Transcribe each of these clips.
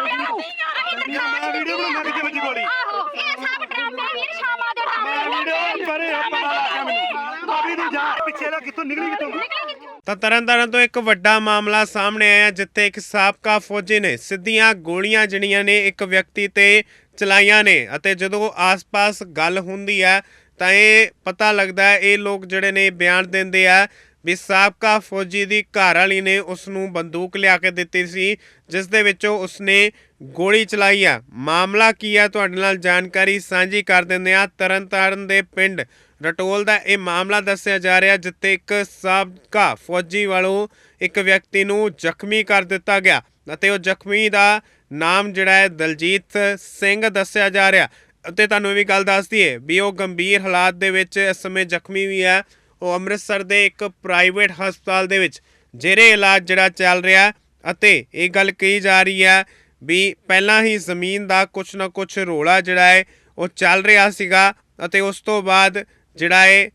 ਮੈਂ ਵੀਡੀਓ ਬਣਾ ਕਿੱਥੇ ਵੱਜੀ ਗੋਲੀ ਆਹੋ ਇਹ ਸਭ ਡਰਾਮੇ ਵੀਰ ਸ਼ਾਮਾਂ ਦੇ ਮੈਂ ਵੀਡੀਓ ਪਰੇ ਪਤਾ ਲੱਗਾ ਮੈਨੂੰ ਅਭੀ ਦੀ ਜਾ ਪਿੱਛੇ ਦਾ ਕਿੱਥੋਂ ਨਿਕਲੀ ਕਿੱਥੋਂ ਤਾਂ ਤਰਨਤਾਰਨ ਤੋਂ ਇੱਕ ਵੱਡਾ ਮਾਮਲਾ ਸਾਹਮਣੇ ਆਇਆ, ਜਿੱਥੇ ਇੱਕ ਸਾਬਕਾ ਫੌਜੀ ਨੇ ਸਿੱਧੀਆਂ ਗੋਲੀਆਂ ਜਿਹੜੀਆਂ ਨੇ ਇੱਕ ਵਿਅਕਤੀ ਤੇ ਚਲਾਈਆਂ ਨੇ ਅਤੇ ਜਦੋਂ ਆਸ-ਪਾਸ ਗੱਲ ਹੁੰਦੀ ਹੈ ਤਾਂ ਇਹ ਪਤਾ ਲੱਗਦਾ ਇਹ ਲੋਕ ਜਿਹੜੇ ਨੇ ਬਿਆਨ ਦਿੰਦੇ ਆ ਵੀ ਸਾਬਕਾ ਫੌਜੀ ਦੀ ਘਰ ਵਾਲੀ ਨੇ ਉਸ ਨੂੰ ਬੰਦੂਕ ਲਿਆ ਕੇ ਦਿੱਤੀ ਸੀ, ਜਿਸ ਦੇ ਵਿੱਚੋਂ ਉਸਨੇ ਗੋਲੀ ਚਲਾਈ ਆ। ਮਾਮਲਾ ਕੀ ਹੈ ਤੁਹਾਡੇ ਨਾਲ ਜਾਣਕਾਰੀ ਸਾਂਝੀ ਕਰ ਦਿੰਦੇ ਆ ਤਰਨਤਾਰਨ ਦੇ ਪਿੰਡ ਰਟੋਲ ਦਾ ਇਹ ਮਾਮਲਾ ਦੱਸਿਆ ਜਾ ਰਿਹਾ, ਜਿੱਥੇ ਇੱਕ ਸਾਬਕਾ ਫੌਜੀ ਵੱਲੋਂ ਇੱਕ ਵਿਅਕਤੀ ਨੂੰ ਜ਼ਖਮੀ ਕਰ ਦਿੱਤਾ ਗਿਆ ਅਤੇ ਉਹ ਜ਼ਖਮੀ ਦਾ ਨਾਮ ਜਿਹੜਾ ਹੈ ਦਲਜੀਤ ਸਿੰਘ ਦੱਸਿਆ ਜਾ ਰਿਹਾ। ਅਤੇ ਤੁਹਾਨੂੰ ਇਹ ਵੀ ਗੱਲ ਦੱਸ ਦਈਏ ਵੀ ਉਹ ਗੰਭੀਰ ਹਾਲਾਤ ਦੇ ਵਿੱਚ ਇਸ ਸਮੇਂ ਜ਼ਖਮੀ ਵੀ ਹੈ। ਉਹ ਅੰਮ੍ਰਿਤਸਰ ਦੇ ਇੱਕ ਪ੍ਰਾਈਵੇਟ ਹਸਪਤਾਲ ਦੇ ਵਿੱਚ ਜੇਰੇ ਇਲਾਜ ਜਿਹੜਾ ਚੱਲ ਰਿਹਾ ਅਤੇ ਇਹ ਗੱਲ ਕਹੀ ਜਾ ਰਹੀ ਹੈ ਵੀ ਪਹਿਲਾਂ ਹੀ ਜ਼ਮੀਨ ਦਾ ਕੁਛ ਨਾ ਕੁਛ ਰੋਲਾ ਜਿਹੜਾ ਹੈ ਉਹ ਚੱਲ ਰਿਹਾ ਸੀਗਾ ਅਤੇ ਉਸ ਤੋਂ ਬਾਅਦ ਜਿਹੜਾ ਹੈ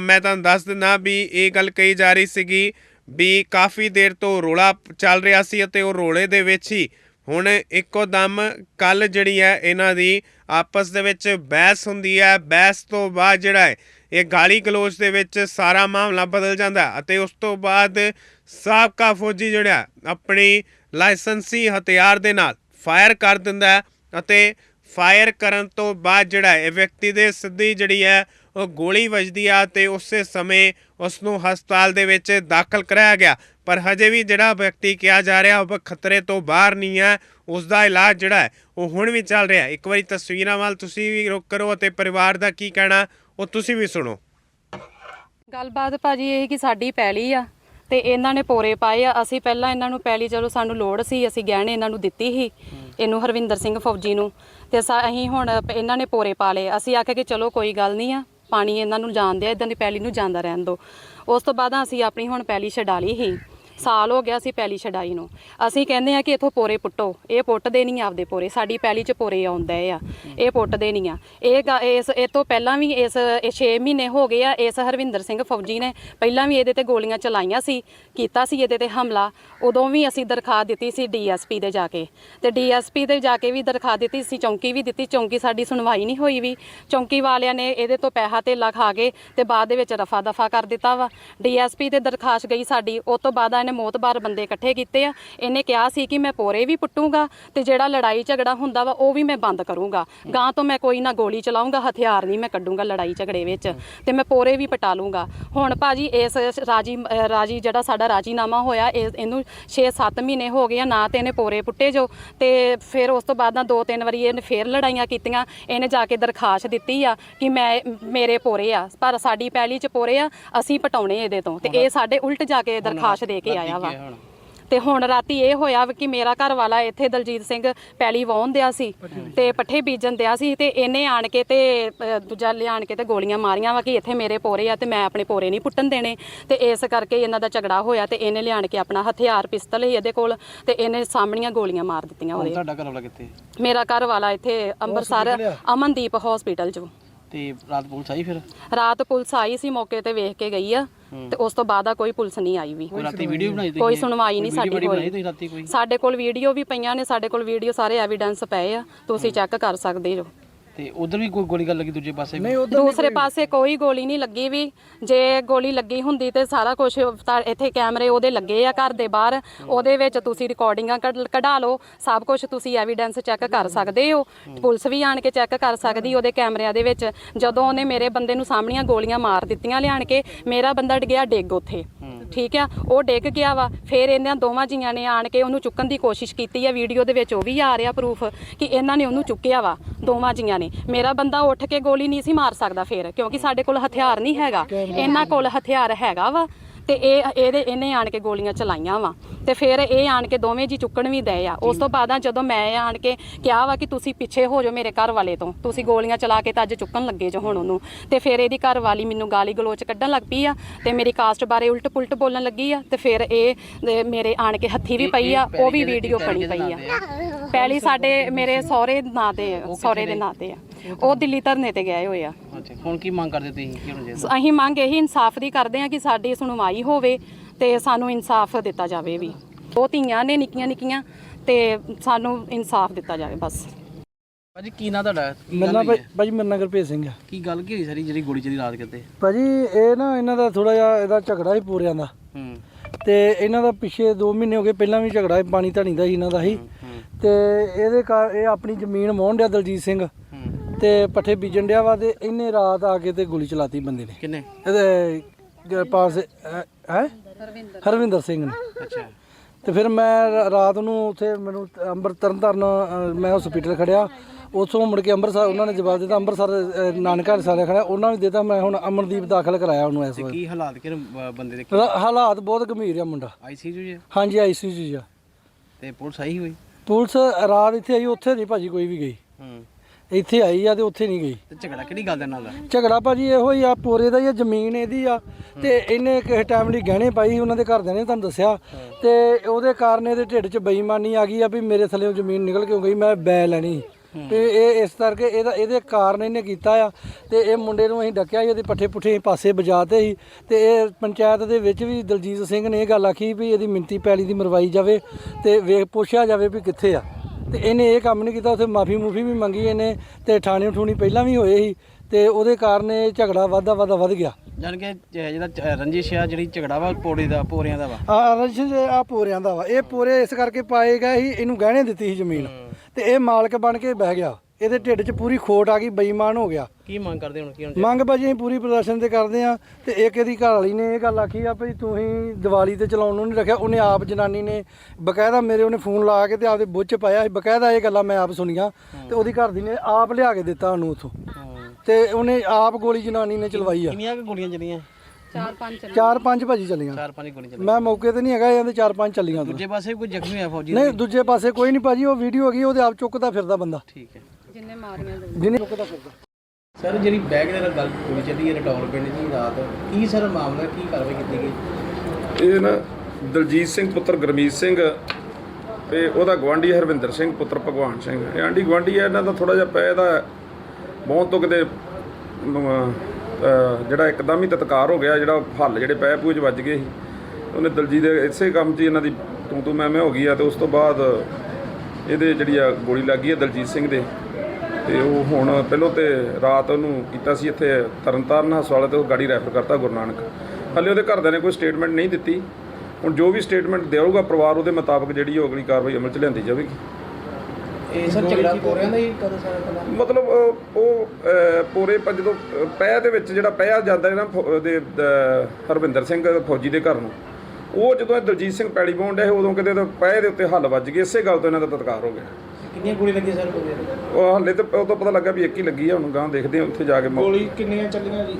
ਮੈਂ ਤੁਹਾਨੂੰ ਦੱਸ ਦਿੰਦਾ ਵੀ ਇਹ ਗੱਲ ਕਹੀ ਜਾ ਰਹੀ ਸੀਗੀ ਵੀ ਕਾਫੀ ਦੇਰ ਤੋਂ ਰੋਲਾ ਚੱਲ ਰਿਹਾ ਸੀ ਅਤੇ ਉਹ ਰੋਲੇ ਦੇ ਵਿੱਚ ਹੀ ਹੁਣ ਇੱਕੋ ਦਮ ਕੱਲ ਜਿਹੜੀ ਹੈ ਇਹਨਾਂ ਦੀ ਆਪਸ ਦੇ ਵਿੱਚ ਬਹਿਸ ਹੁੰਦੀ ਹੈ। ਬਹਿਸ ਤੋਂ ਬਾਅਦ ਜਿਹੜਾ ਹੈ ਇਹ ਗਾਲੀ ਗਲੋਚ ਦੇ ਵਿੱਚ ਸਾਰਾ ਮਾਮਲਾ ਬਦਲ ਜਾਂਦਾ ਅਤੇ ਉਸ ਤੋਂ ਬਾਅਦ ਸਾਬਕਾ ਫੌਜੀ ਜਿਹੜਾ ਆਪਣੀ ਲਾਇਸੈਂਸੀ ਹਥਿਆਰ ਦੇ ਨਾਲ ਫਾਇਰ ਕਰ ਦਿੰਦਾ ਅਤੇ ਫਾਇਰ ਕਰਨ ਤੋਂ ਬਾਅਦ ਜਿਹੜਾ ਇਹ ਵਿਅਕਤੀ ਦੇ ਸਿੱਧੀ ਜਿਹੜੀ ਹੈ, ਉਹ ਗੋਲੀ ਵੱਜਦੀ ਆ ਤੇ ਉਸੇ ਸਮੇਂ ਉਸ ਨੂੰ ਹਸਪਤਾਲ ਦੇ ਵਿੱਚ ਦਾਖਲ ਕਰਾਇਆ ਗਿਆ। ਪਰ ਹਜੇ ਵੀ ਜਿਹੜਾ ਵਿਅਕਤੀ ਕਿਹਾ ਜਾ ਰਿਹਾ, ਉਹ ਖਤਰੇ ਤੋਂ ਬਾਹਰ ਨਹੀਂ ਹੈ। ਉਸ ਦਾ ਇਲਾਜ ਜਿਹੜਾ ਹੈ, ਉਹ ਹੁਣ ਵੀ ਚੱਲ ਰਿਹਾ ਇੱਕ ਵਾਰੀ ਤਸਵੀਰਾਂ ਵੱਲ ਤੁਸੀਂ ਵੀ ਰੁਕ ਕਰੋ ਅਤੇ ਪਰਿਵਾਰ ਦਾ ਕੀ ਕਹਿਣਾ, ਉਹ ਤੁਸੀਂ ਵੀ ਸੁਣੋ। ਗੱਲਬਾਤ ਭਾਜੀ ਇਹ ਕਿ ਸਾਡੀ ਪੈਲੀ ਆ ਤੇ ਇਹਨਾਂ ਨੇ ਪੋਰੇ ਪਾਏ ਆ। ਅਸੀਂ ਪਹਿਲਾਂ ਇਹਨਾਂ ਨੂੰ ਪੈਲੀ ਚਲੋ ਸਾਨੂੰ ਲੋੜ ਸੀ, ਅਸੀਂ ਗਹਿਣੇ ਇਹਨਾਂ ਨੂੰ ਦਿੱਤੀ ਸੀ, ਇਹਨੂੰ ਹਰਵਿੰਦਰ ਸਿੰਘ ਫੌਜੀ ਨੂੰ। ਤੇ ਅਸੀਂ ਹੁਣ ਇਹਨਾਂ ਨੇ ਪੋਰੇ ਪਾ ਲਏ। ਅਸੀਂ ਆਖਿਆ ਕਿ ਚਲੋ ਕੋਈ ਗੱਲ ਨਹੀਂ ਆ, ਪਾਣੀ ਇਹਨਾਂ ਨੂੰ ਜਾਣਦੇ ਆ ਇਦਾਂ ਦੀ ਪੈਲੀ ਨੂੰ ਜਾਂਦਾ ਰਹਿਣ ਦਿਓ ਉਸ ਤੋਂ ਬਾਅਦ ਅਸੀਂ ਆਪਣੀ ਹੁਣ ਪੈਲੀ ਛਡਾ ਲਈ ਸੀ। ਸਾਲ ਹੋ ਗਿਆ ਸੀ ਪੈਲੀ ਛਡਾਈ ਨੂੰ। ਅਸੀਂ ਕਹਿੰਦੇ ਆ ਕਿ ਇਥੋਂ ਪੋਰੇ ਪੁੱਟੋ। ਇਹ ਪੁੱਟਦੇ ਨਹੀਂ ਆਪਦੇ ਪੋਰੇ। ਸਾਡੀ ਪੈਲੀ 'ਚ ਪੋਰੇ ਆਉਂਦੇ ਆ। ਇਹ ਪੁੱਟਦੇ ਨਹੀਂ ਆ। ਇਹ ਗ- ਇਸ ਇਹ ਤੋਂ ਪਹਿਲਾਂ ਵੀ ਇਸ ਇਹ 6 ਮਹੀਨੇ ਹੋ ਗਏ ਆ। ਇਸ ਹਰਵਿੰਦਰ ਸਿੰਘ ਫੌਜੀ ਨੇ ਪਹਿਲਾਂ ਵੀ ਇਹਦੇ ਤੇ ਗੋਲੀਆਂ ਚਲਾਈਆਂ ਸੀ, ਕੀਤਾ ਸੀ ਇਹਦੇ ਤੇ ਹਮਲਾ। ਉਦੋਂ ਵੀ ਅਸੀਂ ਦਰਖਾਸਤ ਦਿੱਤੀ ਸੀ ਡੀਐਸਪੀ ਦੇ ਜਾ ਕੇ। ਤੇ ਡੀਐਸਪੀ ਦੇ ਜਾ ਕੇ ਵੀ ਦਰਖਾਸਤ ਦਿੱਤੀ ਸੀ, ਚੌਂਕੀ ਵੀ ਦਿੱਤੀ। ਚੌਂਕੀ ਸਾਡੀ ਸੁਣਵਾਈ ਨਹੀਂ ਹੋਈ ਵੀ। ਚੌਂਕੀ ਵਾਲਿਆਂ ਨੇ ਇਹਦੇ ਤੋਂ ਪੈਸਾ ਧੇਲਾ ਖਾ ਕੇ ਤੇ ਬਾਅਦ ਦੇ ਵਿੱਚ ਰਫਾ ਦਫਾ ਕਰ ਦਿੱਤਾ ਵਾ। ਡੀਐਸਪੀ ਤੇ ਦਰਖਾਸਤ ਗਈ ਸਾਡੀ। ਉਸ ਤੋਂ ਬਾਅਦ ਇਹਨੇ ਮੋਤਬਾਰ ਬੰਦੇ ਇਕੱਠੇ ਕੀਤੇ ਆ। ਇਹਨੇ ਕਿਹਾ ਸੀ ਕਿ ਮੈਂ ਪੋਰੇ ਵੀ ਪੁੱਟੂਗਾ ਤੇ ਜਿਹੜਾ ਲੜਾਈ ਝਗੜਾ ਹੁੰਦਾ ਵਾ ਉਹ ਵੀ ਮੈਂ ਬੰਦ ਕਰੂੰਗਾ। ਗਾਂ ਤੋਂ ਮੈਂ ਕੋਈ ਨਾ ਗੋਲੀ ਚਲਾਉਂਗਾ ਹਥਿਆਰ ਨਹੀਂ ਮੈਂ ਕੱਢੂੰਗਾ ਲੜਾਈ ਝਗੜੇ ਵਿੱਚ ਤੇ ਮੈਂ ਪੋਰੇ ਵੀ ਪਟਾ ਲੂੰਗਾ। ਹੁਣ ਭਾਜੀ ਇਸ ਰਾਜੀ ਰਾਜੀ ਜਿਹੜਾ ਸਾਡਾ ਰਾਜੀਨਾਮਾ ਹੋਇਆ ਇਹ- ਇਹਨੂੰ 6-7 ਮਹੀਨੇ ਹੋ ਗਏ ਆ ਨਾ ਤੇ ਇਹਨੇ ਪੋਰੇ ਪੁੱਟੇ ਜੋ। ਤੇ ਫਿਰ ਉਸ ਤੋਂ ਬਾਅਦ ਨਾ ਦੋ ਤਿੰਨ ਵਾਰੀ ਇਹਨੇ ਫੇਰ ਲੜਾਈਆਂ ਕੀਤੀਆਂ। ਇਹਨੇ ਜਾ ਕੇ ਦਰਖਾਸਤ ਦਿੱਤੀ ਆ ਕਿ ਮੈਂ ਮੇਰੇ ਪੋਰੇ ਆ। ਪਰ ਸਾਡੀ ਪੈਲੀ ਚ ਪੋਰੇ ਆ ਅਸੀਂ ਪਟਾਉਣੇ ਇਹਦੇ ਤੋਂ। ਤੇ ਇਹ ਸਾਡੇ ਉਲਟ ਜਾ ਕੇ ਦਰਖਾਸਤ ਦੇ ਕੇ ਆਇਆ ਵਾ। ਤੇ ਹੁਣ ਰਾਤੀ ਇਹ ਹੋਇਆ ਵੀ ਕਿ ਮੇਰਾ ਘਰ ਵਾਲਾ ਇੱਥੇ ਦਲਜੀਤ ਸਿੰਘ ਪੈਲੀ ਵਾਹੁਣ ਦਿਆ ਸੀ ਤੇ ਪੱਠੇ ਬੀਜਣ ਦਿਆ ਸੀ ਤੇ ਇਹਨੇ ਆਣ ਕੇ ਤੇ ਅ, ਦੂਜਾ ਲਿਆਣ ਕੇ ਤੇ ਗੋਲੀਆਂ ਮਾਰੀਆਂ ਵਾ ਕਿ ਇੱਥੇ ਮੇਰੇ ਪੋਰੇ ਆ ਤੇ ਮੈਂ ਆਪਣੇ ਪੋਰੇ ਨਹੀਂ ਪੁੱਟਣ ਦੇਣੇ। ਤੇ ਇਸ ਕਰਕੇ ਇਹਨਾਂ ਦਾ ਝਗੜਾ ਹੋਇਆ ਤੇ ਇਹਨੇ ਲਿਆਣ ਕੇ ਆਪਣਾ ਹਥਿਆਰ ਪਿਸਤਲ ਹੀ ਇਹਦੇ ਕੋਲ ਤੇ ਇਹਨੇ ਸਾਹਮਣੀਆਂ ਗੋਲੀਆਂ ਮਾਰ ਦਿੱਤੀਆਂ ਉਹਦੇ। ਤੁਹਾਡਾ ਘਰ ਵਾਲਾ ਕਿੱਥੇ? ਮੇਰਾ ਘਰ ਵਾਲਾ ਇੱਥੇ ਅੰਮ੍ਰਿਤਸਰ ਅਮਨਦੀਪ ਹਸਪੀਟਲ 'ਚ। ਤੇ ਰਾਤ ਪੁਲਿਸ ਆਈ ਫਿਰ? ਰਾਤ ਪੁਲਿਸ ਆਈ ਸੀ ਮੌਕੇ ਤੇ ਵੇਖ ਕੇ ਗਈ ਆ। ਤੇ ਉਸ ਤੋਂ ਬਾਅਦ ਆ ਕੋਈ ਪੁਲਿਸ ਨਹੀਂ ਆਈ ਵੀ। ਕੋਈ ਰਾਤੀ ਵੀਡੀਓ ਬਣਾਈ ਤੁਸੀਂ? ਕੋਈ ਸੁਣਵਾਈ ਨਹੀਂ ਸਾਡੀ ਹੋਈ। ਕੋਈ? ਸਾਡੇ ਕੋਲ ਵੀਡੀਓ ਵੀ ਪਈਆਂ ਨੇ ਸਾਡੇ ਕੋਲ ਵੀਡੀਓ ਸਾਰੇ ਐਵੀਡੈਂਸ ਪਏ ਆ। ਤੁਸੀਂ ਚੈੱਕ ਕਰ ਸਕਦੇ ਹੋ। ਤੇ ਉਧਰ ਵੀ ਕੋਈ ਗੋਲੀ ਗੱਲ ਲੱਗੀ ਦੂਜੇ ਪਾਸੇ ਵੀ? ਦੂਸਰੇ ਪਾਸੇ ਕੋਈ ਗੋਲੀ ਨਹੀਂ ਲੱਗੀ ਵੀ। ਜੇ ਗੋਲੀ ਲੱਗੀ ਹੁੰਦੀ ਤੇ ਸਾਰਾ ਕੁਝ ਇੱਥੇ ਕੈਮਰੇ ਉਹਦੇ ਲੱਗੇ ਆ ਘਰ ਦੇ ਬਾਹਰ। ਉਹਦੇ ਵਿੱਚ ਤੁਸੀਂ ਰਿਕਾਰਡਿੰਗਾਂ ਕੱਢ- ਕਢਾ ਲਓ। ਸਭ ਕੁਝ ਤੁਸੀਂ ਐਵੀਡੈਂਸ ਚੈੱਕ ਕਰ ਸਕਦੇ ਹੋ। ਪੁਲਿਸ ਵੀ ਆਣ ਕੇ ਚੈੱਕ ਕਰ ਸਕਦੀ ਉਹਦੇ ਕੈਮਰਿਆਂ ਦੇ ਵਿੱਚ। ਜਦੋਂ ਉਹਨੇ ਮੇਰੇ ਬੰਦੇ ਨੂੰ ਸਾਹਮਣੀਆਂ ਗੋਲੀਆਂ ਮਾਰ ਦਿੱਤੀਆਂ ਲਿਆਣ ਕੇ ਮੇਰਾ ਬੰਦਾ ਡਿੱਗਿਆ ਡਿੱਗ ਉੱਥੇ। ਠੀਕ ਆ? ਉਹ ਡਿੱਗ ਗਿਆ ਵਾ। ਫਿਰ ਇਹਨਾਂ ਦੋਵਾਂ ਜੀਆਂ ਨੇ ਆਣ ਕੇ ਉਹਨੂੰ ਚੁੱਕਣ ਦੀ ਕੋਸ਼ਿਸ਼ ਕੀਤੀ ਆ। ਵੀਡੀਓ ਦੇ ਵਿੱਚ ਉਹ ਵੀ ਆ ਰਿਹਾ ਪ੍ਰੂਫ ਕਿ ਇਹਨਾਂ ਨੇ ਉਹਨੂੰ ਚੁੱਕਿਆ ਵਾ। ਦੋਵਾਂ ਜੀਆਂ ਨੇ। ਮੇਰਾ ਬੰਦਾ ਉੱਠ ਕੇ ਗੋਲੀ ਨਹੀਂ ਸੀ ਮਾਰ ਸਕਦਾ ਫਿਰ ਕਿਉਂਕਿ ਸਾਡੇ ਕੋਲ ਹਥਿਆਰ ਨਹੀਂ ਹੈਗਾ। ਇਹਨਾਂ ਕੋਲ ਹਥਿਆਰ ਹੈਗਾ ਵਾ। ਤੇ ਇਹ ਇਹਦੇ ਇਹਨੇ ਆਣ ਕੇ ਗੋਲੀਆਂ ਚਲਾਈਆਂ ਵਾ। ਤੇ ਫਿਰ ਇਹ ਆਣ ਕੇ ਦੋਵੇਂ ਜੀ ਚੁੱਕਣ ਵੀ ਦਏ ਆ। ਉਸ ਤੋਂ ਬਾਅਦ ਜਦੋਂ ਮੈਂ ਆਣ ਕੇ ਕਿਹਾ ਵਾ ਕਿ ਤੁਸੀਂ ਪਿੱਛੇ ਹੋ ਜਾਓ ਮੇਰੇ ਘਰ ਵਾਲੇ ਤੋਂ ਤੁਸੀਂ ਗੋਲੀਆਂ ਚਲਾ ਕੇ ਤਾਂ ਅੱਜ ਚੁੱਕਣ ਲੱਗੇ ਜੋ ਹੁਣ ਉਹਨੂੰ। ਤੇ ਫਿਰ ਇਹਦੀ ਘਰ ਵਾਲੀ ਮੈਨੂੰ ਗਾਲੀ ਗਲੋਚ ਕੱਢਣ ਲੱਗ ਪਈ ਆ ਤੇ ਮੇਰੀ ਕਾਸਟ ਬਾਰੇ ਉਲਟ ਪੁਲਟ ਬੋਲਣ ਲੱਗੀ ਆ ਤੇ ਫਿਰ ਇਹ ਦੇ ਮੇਰੇ ਆਣ ਕੇ ਹੱਥੀ ਵੀ ਪਈ ਆ ਉਹ ਵੀ ਵੀਡੀਓ ਬਣੀ ਪਈ ਆ। ਪਹਿਲੀ ਸਾਡੇ ਮੇਰੇ ਸਹੁਰੇ ਨਾਂ ਤੇ ਸਹੁਰੇ ਦੇ ਨਾਂ ਤੇ ਆ। ਉਹ ਦਿੱਲੀ ਧਰਨੇ ਤੇ ਗਏ ਹੋਏ ਆ। ਅੱਛਾ ਹੁਣ ਕੀ ਮੰਗ ਕਰਦੇ ਤੁਸੀਂ? ਕੀ ਹੋਣਾ ਚਾਹੀਦਾ ਅਸੀਂ ਮੰਗ ਇਹੀ ਇਨਸਾਫ ਦੀ ਕਰਦੇ ਹਾਂ ਕਿ ਸਾਡੀ ਸੁਣਵਾਈ ਹੋਵੇ ਤੇ ਸਾਨੂੰ ਇਨਸਾਫ ਦਿੱਤਾ ਜਾਵੇ ਵੀ। ਦੋ ਧੀਆਂ ਨੇ ਨਿੱਕੀਆਂ ਨਿੱਕੀਆਂ ਤੇ ਸਾਨੂੰ ਇਨਸਾਫ ਦਿੱਤਾ ਜਾਵੇ ਬਸ। ਭਾਜੀ ਕੀ ਨਾਂ ਤੁਹਾਡਾ? ਕੀ ਮੇਰਾ ਗੱਲ ਨਾਮ ਹੋਈ ਹੈ? ਭਾਜੀ ਮੇਰਾ ਨਾਮ ਗੁਰਪ੍ਰੀਤ ਸਿੰਘ ਆ। ਕੀ ਗੱਲ ਕੀ ਹੋਈ ਸਾਰੀ ਜਿਹੜੀ ਗੋਲੀ ਚੱਲੀ ਰਾਤ ਕਿਤੇ? ਭਾਜੀ ਇਹ ਨਾ ਇਹਨਾਂ ਦਾ ਥੋੜਾ ਜਿਹਾ ਇਹਦਾ ਝਗੜਾ ਸੀ ਪੂਰਿਆਂ ਦਾ। ਹੂੰ। ਤੇ ਇਹਨਾਂ ਦਾ ਪਿੱਛੇ 2 ਮਹੀਨੇ ਹੋ ਗਏ ਪਹਿਲਾਂ ਵੀ ਝਗੜਾ ਸੀ ਪਾਣੀ ਧਣੀ ਦਾ ਸੀ ਇਹਨਾਂ ਦਾ ਸੀ। ਹੂੰ ਤੇ ਇਹਦੇ ਕਾਰ ਇਹ ਆਪਣੀ ਜ਼ਮੀਨ ਮੋਹਣ ਡਿਆ ਦਲਜੀਤ ਸਿੰਘ। ਹੂੰ ਤੇ ਪੱਠੇ ਬੀਜਣ ਡਿਆ ਵਾ ਤੇ ਇਹਨੇ ਰਾਤ ਆ ਕੇ ਤੇ ਗੋਲੀ ਚਲਾਤੀ ਬੰਦੇ ਨੇ। ਕਿੰਨੇ? ਇਹਦੇ ਪਾਸ ਹੈ? ਹਰਵਿੰਦਰ। ਸਿੰਘ ਨੇ। ਅੱਛਾ। ਤੇ ਫਿਰ ਮੈਂ ਰਾਤ ਨੂੰ ਉੱਥੇ ਮੈਨੂੰ ਅੰਮ੍ਰਿਤ ਤਰਨਤਾਰਨ ਮੈਂ ਹਸਪੀਟਲ ਖੜਿਆ। ਉੱਥੋਂ ਮੁੜ ਕੇ ਅੰਮ੍ਰਿਤਸਰ ਉਹਨਾਂ ਨੇ ਜਵਾਬ ਦਿੱਤਾ ਅੰਮ੍ਰਿਤਸਰ ਨਾਨਕਾ ਸਾਰੇ ਖੜਿਆ। ਉਹਨਾਂ ਨੇ ਦਿੱਤਾ ਮੈਂ ਹੁਣ ਅਮਨਦੀਪ ਦਾਖਲ ਕਰਾਇਆ ਉਹਨੂੰ ਇਸ ਵਾਰ। ਕੀ ਹਾਲਾਤ ਕਿ ਬੰਦੇ ਦੇ? ਹਾਲਾਤ ਬਹੁਤ ਗੰਭੀਰ ਆ ਮੁੰਡਾ। ਆਈਸੀਯੂ ਜੀ ਹਾਂਜੀ ਆਈਸੀਯੂ ਆ। ਤੇ ਪੁਲਿਸ ਆਈ ਹੋਈ? ਪੁਲਿਸ ਰਾਤ ਇੱਥੇ ਆਈ ਉੱਥੇ ਨਹੀਂ ਭਾਜੀ ਕੋਈ ਵੀ ਗਈ। ਹੂੰ। ਇੱਥੇ ਆਈ ਆ ਤੇ ਉੱਥੇ ਨਹੀਂ ਗਈ। ਤੇ ਝਗੜਾ ਕਿਹੜੀ ਗੱਲ ਦੇ ਨਾਲ ਦਾ ਝਗੜਾ ਭਾਜੀ ਇਹੋ ਹੀ ਆ ਪੂਰੇ ਦਾ ਹੀ ਆ ਜ਼ਮੀਨ ਇਹਦੀ ਆ। ਤੇ ਇਹਨੇ ਕਿਸੇ ਟਾਈਮ ਲਈ ਗਹਿਣੇ ਪਾਈ ਸੀ ਉਹਨਾਂ ਦੇ ਘਰਦਿਆਂ ਨੇ ਤੁਹਾਨੂੰ ਦੱਸਿਆ। ਤੇ ਉਹਦੇ ਕਾਰਨ ਇਹਦੇ ਢਿੱਡ 'ਚ ਬੇਈਮਾਨੀ ਆ ਗਈ ਆ ਵੀ ਮੇਰੇ ਥੱਲੇੋਂ ਜ਼ਮੀਨ ਨਿਕਲ ਕਿਉਂ ਗਈ ਮੈਂ ਬੈ ਲੈਣੀ। ਤੇ ਇਹ ਇਸ ਕਰਕੇ ਇਹਦਾ ਇਹਦੇ ਕਾਰਨ ਇਹਨੇ ਕੀਤਾ ਆ। ਤੇ ਇਹ ਮੁੰਡੇ ਨੂੰ ਅਸੀਂ ਡੱਕਿਆ ਸੀ ਇਹਦੇ ਪੱਠੇ ਪੁੱਠੇ ਪਾਸੇ ਵਜਾਤੇ ਸੀ। ਤੇ ਇਹ ਪੰਚਾਇਤ ਦੇ ਵਿੱਚ ਵੀ ਦਲਜੀਤ ਸਿੰਘ ਨੇ ਇਹ ਗੱਲ ਆਖੀ ਵੀ ਇਹਦੀ ਮਿੰਤੀ ਪੈਲੀ ਦੀ ਮਰਵਾਈ ਜਾਵੇ ਤੇ ਵੇਖ ਪੁੱਛਿਆ ਜਾਵੇ ਵੀ ਕਿੱਥੇ ਆ। ਤੇ ਇਹਨੇ ਇਹ ਕੰਮ ਨਹੀਂ ਕੀਤਾ ਉੱਥੇ ਮਾਫੀ ਮੂਫੀ ਵੀ ਮੰਗੀ ਇਹਨੇ ਤੇ ਥਾਣੇ ਠੂਣੀ ਪਹਿਲਾਂ ਵੀ ਹੋਏ ਸੀ ਤੇ ਉਹਦੇ ਕਾਰਨ ਇਹ ਝਗੜਾ ਵਾਧਾ ਵਾਧਾ ਵੱਧ ਗਿਆ। ਜਾਨ ਕਿ ਜਿਹੜਾ ਰੰਜਿਸ਼ ਆ ਜਿਹੜੀ ਝਗੜਾ ਵਾ ਪੌੜੀ ਦਾ ਪੋਰਿਆਂ ਦਾ ਵਾ? ਆ ਰਸ਼ ਆ ਪੂਰਿਆਂ ਦਾ ਵਾ। ਇਹ ਪੂਰੇ ਇਸ ਕਰਕੇ ਪਾਏ ਗਏ ਸੀ ਇਹਨੂੰ ਗਹਿਣੇ ਦਿੱਤੀ ਸੀ ਜ਼ਮੀਨ। ਤੇ ਇਹ ਮਾਲਕ ਬਣ ਕੇ ਬਹਿ ਗਿਆ। ਇਹਦੇ ਢਿੱਡ 'ਚ ਪੂਰੀ ਖੋਟ ਆ ਗਈ ਬੇਈਮਾਨ ਹੋ ਗਿਆ। ਕੀ ਮੰਗ ਕਰਦੇ ਹੁਣ ਕੀ ਹੁਣ? ਮੰਗ ਭਾਜੀ ਅਸੀਂ ਪੂਰੀ ਪ੍ਰਦਰਸ਼ਨ ਤੇ ਕਰਦੇ ਆ ਤੇ ਇੱਕ ਇਹਦੀ ਘਰ ਵਾਲੀ ਨੇ ਇਹ ਗੱਲ ਆਖੀ ਆ ਭਈ ਤੁਸੀਂ ਦੀਵਾਲੀ ਤੇ ਚਲਾਉਣ ਨੂੰ ਨਹੀਂ ਰੱਖਿਆ ਉਹਨੇ ਆਪ ਜਨਾਨੀ ਨੇ ਬਕਾਇਦਾ ਮੇਰੇ ਉਹਨੇ ਫੋਨ ਲਾ ਕੇ ਤੇ ਆਪਦੇ ਬੁੱਝ 'ਚ ਪਾਇਆ ਸੀ ਬਕਾਇਦਾ ਇਹ ਗੱਲਾਂ ਮੈਂ ਆਪ ਸੁਣੀਆਂ ਤੇ ਉਹਦੀ ਘਰ ਦੀ ਨੇ ਆਪ ਲਿਆ ਕੇ ਦਿੱਤਾ ਉਹਨੂੰ ਉਥੋਂ। ਤੇ ਉਹਨੇ ਆਪ ਗੋਲੀ ਜਨਾਨੀ ਨੇ ਚਲਵਾਈ ਆ। ਕਿੰਨੀਆਂ ਕੁ ਗੋਲੀਆਂ ਚੱਲੀਆਂ? ਚਾਰ ਪੰਜ ਭਾਜੀ ਚੱਲੀਆਂ। ਚਾਰ ਪੰਜ ਗੋਲੀਆਂ ਚੱਲੀਆਂ। ਮੈਂ ਮੌਕੇ ਤੇ ਨਹੀਂ ਹੈਗਾ ਇਹਦੇ ਚਾਰ ਪੰਜ ਚੱਲੀਆਂ ਦੂਜੇ ਪਾਸੇ ਵੀ ਕੋਈ ਜ਼ਖਮੀ ਹੋਇਆ ਫੌਜੀ ਨਹੀਂ ਦੂਜੇ ਪਾਸੇ ਕੋਈ ਨਹੀਂ ਭਾਜੀ ਉਹ ਵੀਡੀਓ ਹੈਗੀ ਉਹਦੇ ਆਪ ਚੁੱਕਦਾ ਫਿਰਦਾ ਬੰਦਾ। ਠੀਕ ਹੈ। ਜਿੰਨੇ ਮਾਰੀਆਂ ਜਿਹਨੇ ਚੁੱਕਦਾ ਫਿਰਦਾ ਸਰ ਜਿਹੜੀ ਬੈਗ ਦੇ ਨਾਲ ਗੱਲ ਗੋਲੀ ਚੱਲੀ ਹੈ ਰਟੌਰ ਪਿੰਡ ਦੀ ਰਾਤ ਕੀ ਸਰ ਮਾਮਲਾ ਕੀ ਕਾਰਵਾਈ ਕੀਤੀ ਗਈ? ਇਹ ਨਾ ਦਲਜੀਤ ਸਿੰਘ ਪੁੱਤਰ ਗਰਮੀਤ ਸਿੰਘ ਤੇ ਉਹਦਾ ਗਵਾਂਢੀ ਹਰਵਿੰਦਰ ਸਿੰਘ ਪੁੱਤਰ ਭਗਵਾਨ ਸਿੰਘ। ਇਹ ਆਂਢੀ ਗਵਾਂਢੀ ਹੈ ਇਹਨਾਂ ਦਾ ਥੋੜਾ ਜਿਹਾ ਪੈ ਦਾ ਬਹੁਤ ਤੋਂ ਕਿਤੇ ਜਿਹੜਾ ਇੱਕਦਮ ਹੀ ਤਤਕਾਰ ਹੋ ਗਿਆ ਜਿਹੜਾ ਹੱਲ ਜਿਹੜੇ ਪੈ ਪੂਜ ਵੱਜ ਗਏ ਸੀ। ਉਹਨੇ ਦਲਜੀਤ ਦੇ ਇਸੇ ਕੰਮ 'ਚ ਇਹਨਾਂ ਦੀ ਤੂੰ ਤੂੰ ਮੈਂ ਮੈਂ ਹੋ ਗਈ ਆ ਤੇ ਉਸ ਤੋਂ ਬਾਅਦ ਇਹਦੇ ਜਿਹੜੀ ਆ ਗੋਲੀ ਲੱਗੀ ਹੈ ਦਲਜੀਤ ਸਿੰਘ ਦੇ। ਤੇ ਉਹ ਹੁਣ ਪਹਿਲੋਂ ਤੇ ਰਾਤ ਉਹਨੂੰ ਕੀਤਾ ਸੀ ਇੱਥੇ ਤਰਨਤਾਰਨ ਹਸਪਤਾਲ ਤੇ ਉਹ ਗਾੜੀ ਰੈਫਰ ਕਰਤਾ ਗੁਰੂ ਨਾਨਕ। ਹਾਲੇ ਉਹਦੇ ਘਰਦਿਆਂ ਨੇ ਕੋਈ ਸਟੇਟਮੈਂਟ ਨਹੀਂ ਦਿੱਤੀ। ਹੁਣ ਜੋ ਵੀ ਸਟੇਟਮੈਂਟ ਦੇਊਗਾ ਪਰਿਵਾਰ ਉਹਦੇ ਮੁਤਾਬਕ ਜਿਹੜੀ ਉਹ ਅਗਲੀ ਕਾਰਵਾਈ ਅਮਲ 'ਚ ਲਿਆਂਦੀ ਜਾਵੇਗੀ। ਇਹ ਸਰ ਝਗੜਾ ਪੋਰਿਆਂ ਦਾ ਹੀ ਕਦੋਂ ਸਾਰਾ ਪਹਿਲਾਂ ਮਤਲਬ ਉਹ- ਪੂਰੇ ਜਦੋਂ ਪੈ ਦੇ ਵਿੱਚ ਜਿਹੜਾ ਪਿਆ ਜਾਂਦਾ ਹੈ ਨਾ ਅਹ, ਹਰਵਿੰਦਰ ਸਿੰਘ ਫੌਜੀ ਦੇ ਘਰ ਨੂੰ ਉਹ ਜਦੋਂ ਇਹ ਦਲਜੀਤ ਸਿੰਘ ਪੈਲੀ ਡਿਆ ਸੀ, ਉਦੋਂ ਕਿਤੇ ਤਾਂ ਪੈ ਦੇ ਉੱਤੇ ਹੱਲ ਵੱਜ ਗਏ ਇਸੇ ਗੱਲ ਤੋਂ ਇਹਨਾਂ ਦਾ ਤਤਕਾਰ ਹੋ ਗਿਆ। ਕਿੰਨੀਆਂ ਗੋਲੀ ਲੱਗੀਆਂ ਸਰ ਪੋਰਿਆਂ ਦੇ ਉਹ ਹਾਲੇ ਤਾਂ ਉਹ ਤਾਂ ਪਤਾ ਲੱਗਾ ਵੀ ਇੱਕ ਹੀ ਲੱਗੀ ਆ ਹੁਣ ਗਾਂ ਦੇਖਦੇ ਆ ਉੱਥੇ ਜਾ ਕੇ ਗੋਲੀ ਕਿੰਨੀਆਂ ਚੱਲੀਆਂ ਜੀ?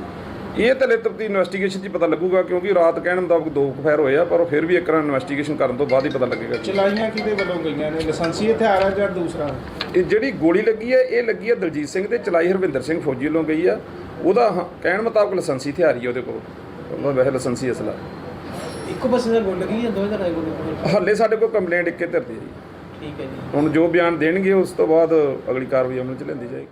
ਇਹ ਤਾਂ ਲੈ ਤਫਤੀ ਇਨਵੈਸਟੀਗੇਸ਼ਨ 'ਚ ਹੀ ਪਤਾ ਲੱਗੂਗਾ ਕਿਉਂਕਿ ਰਾਤ ਕਹਿਣ ਮੁਤਾਬਕ ਦੋ ਕੁ ਫਾਇਰ ਹੋਏ ਆ ਪਰ ਉਹ ਫਿਰ ਵੀ ਇੱਕ ਵਾਰ ਇਨਵੈਸਟੀਗੇਸ਼ਨ ਕਰਨ ਤੋਂ ਬਾਅਦ ਹੀ ਪਤਾ ਲੱਗੇਗਾ ਚਲਾਈਆਂ ਕਿਹਦੇ ਵੱਲੋਂ ਗਈਆਂ ਨੇ? ਲਾਇਸੈਂਸੀ ਹਥਿਆਰ ਆ ਜਾਂ ਦੂਸਰਾ? ਇਹ ਜਿਹੜੀ ਗੋਲੀ ਲੱਗੀ ਹੈ ਇਹ ਲੱਗੀ ਹੈ ਦਲਜੀਤ ਸਿੰਘ ਤੇ ਚਲਾਈ ਹਰਵਿੰਦਰ ਸਿੰਘ ਫੌਜੀ ਵੱਲੋਂ ਗਈ ਆ। ਉਹਦਾ ਹਾਂ, ਕਹਿਣ ਮੁਤਾਬਕ ਲਾਇਸੈਂਸੀ ਹਥਿਆਰ ਹੀ ਆ ਉਹਦੇ ਕੋਲ। ਉਹਦਾ ਵੈਸੇ ਲਾਇਸੈਂਸੀ ਅਸਲਾ ਇੱਕੋ ਪਾਸੇ ਸਰ ਗੋਲੀ ਲੱਗੀ ਜਾਂ ਦੋਵੇਂ ਤਰ੍ਹਾਂ ਦੀ ਗੋਲੀ? ਹਾਲੇ ਸਾਡੇ ਕੋਲ ਕੰਪਲੇਂਟ ਇੱਕੇ ਧਰਦੀ ਹੈ ਜੀ। ਠੀਕ ਹੈ ਜੀ। ਹੁਣ ਜੋ ਬਿਆਨ ਦੇਣਗੇ ਉਸ ਤੋਂ ਬਾਅਦ ਅਗਲੀ ਕਾਰਵਾਈ ਅਮਲ ਚ ਲੈਂਦੀ ਜਾਏਗੀ।